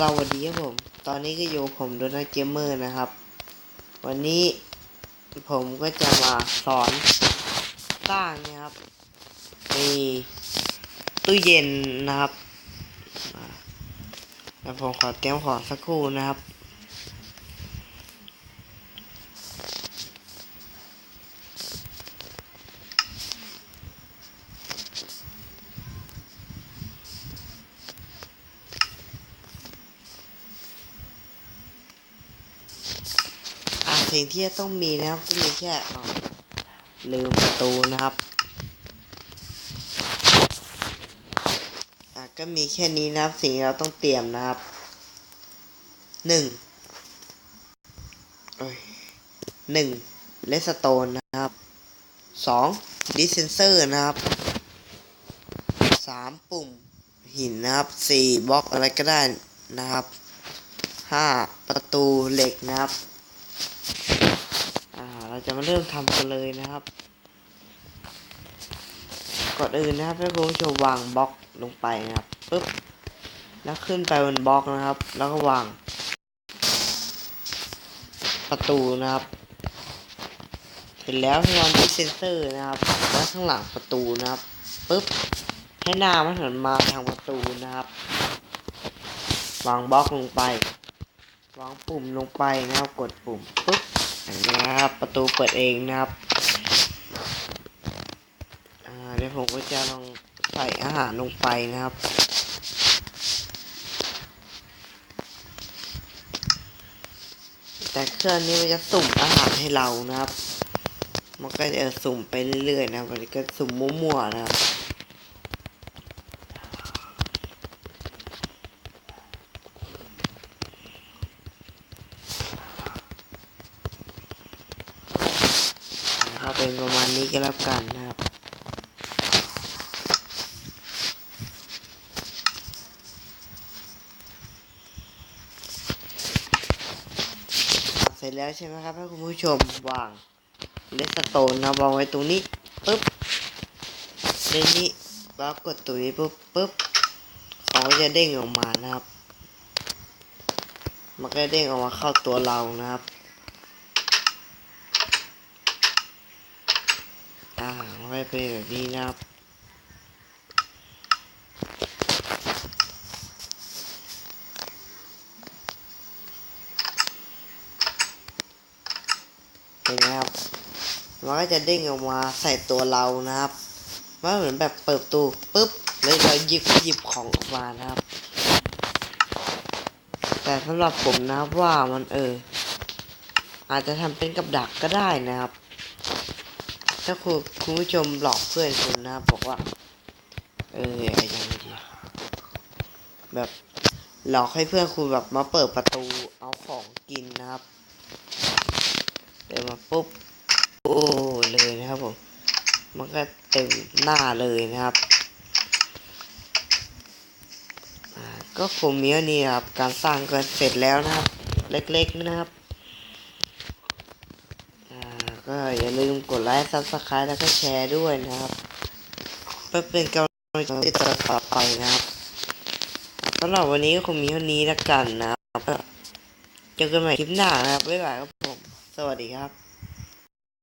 สวัสดีครับผม ตอนนี้ก็อยู่ผมโดนัทเกมเมอร์นะครับ วันนี้ผมก็จะมาสอนสร้างนะครับมีตู้เย็นนะครับแล้วผมขอเตรียมของสักครู่นะครับ สิ่งที่จะต้องมีนะครับก็มีแค่ลืมประตูนะครับก็มีแค่นี้นะครับ สิ่งที่เราต้องเตรียมนะครับหนึ่งหนึ่งเลสโตนนะครับสองดิสเซนเซอร์นะครับสามปุ่มหินนะครับสี่บล็อกอะไรก็ได้นะครับห้าประตูเหล็กนะครับ เราจะมาเริ่มทำกันเลยนะครับ ก่อนอื่นนะครับให้คุณผู้ชมวางบล็อกลงไปนะครับปึ๊บแล้วขึ้นไปบนบล็อกนะครับ แล้วก็วาง ประตูนะครับ เสร็จแล้วให้วางที่เซนเซอร์นะครับไว้ข้างหลังประตูนะครับปึ๊บให้หน้ามันหันมาทางประตูนะครับ วางบล็อกลงไป วางปุ่มลงไปนะครับ กดปุ่มปึ๊บ นี้นะครับ ประตูเปิดเองนะครับ อ่าเดี๋ยวผมก็จะลองใส่อาหารลงไปนะครับแต่เครื่องนี้มันจะสุ่มอาหารให้เรานะครับ มันก็จะสุ่มไปเรื่อยๆนะครับมันก็สุ่มมั่วๆนะครับ นะครับ เป็นประมาณนี้ก็แล้วกันนะครับเสร็จแล้วใช่ไหมครับ ให้คุณผู้ชมวางเลสโตนนะวางไว้ตรงนี้ปุ๊บในนี้แล้วกดตัวนี้ปุ๊บปุ๊บเขาจะเด้งออกมานะครับ มันก็เด้งออกมาเข้าตัวเรานะครับ อ่ามันก็จะเป็นแบบนี้นะครับเห็นไหมครับมันก็จะเด้งออกมาใส่ตัวเรานะครับมันเหมือนแบบเปิดตูปุ๊บแล้วเราหยิบหยิบของออกมานะครับ แต่สำหรับผมนะครับว่ามันเอออาจจะทำเป็นกับดักก็ได้นะครับ ถ้าคุณคุณผู้ชมหลอกเพื่อนคุณนะบอกว่า เอออะไรอย่างเงี้ยแบบหลอกให้เพื่อนคุณแบบมาเปิดประตูเอาของกินนะครับเดินมาปุ๊บโอ้เลยนะครับผมมันก็เต็มหน้าเลยนะครับก็คงมีเท่านี้ครับการสร้างก็เสร็จแล้วนะครับ เล็กๆนะครับ ก็อย่าลืมกดไลค์ซับสไครต์แล้วก็แชร์ด้วยนะครับเพื่อเป็นกำลังใจติดต่อไปนะครับสำหรับวันนี้ก็คงมีเท่านี้แล้วกันนะครับเจอกันใหม่คลิปหน้านะครับบ๊ายบายครับผม สวัสดีครับ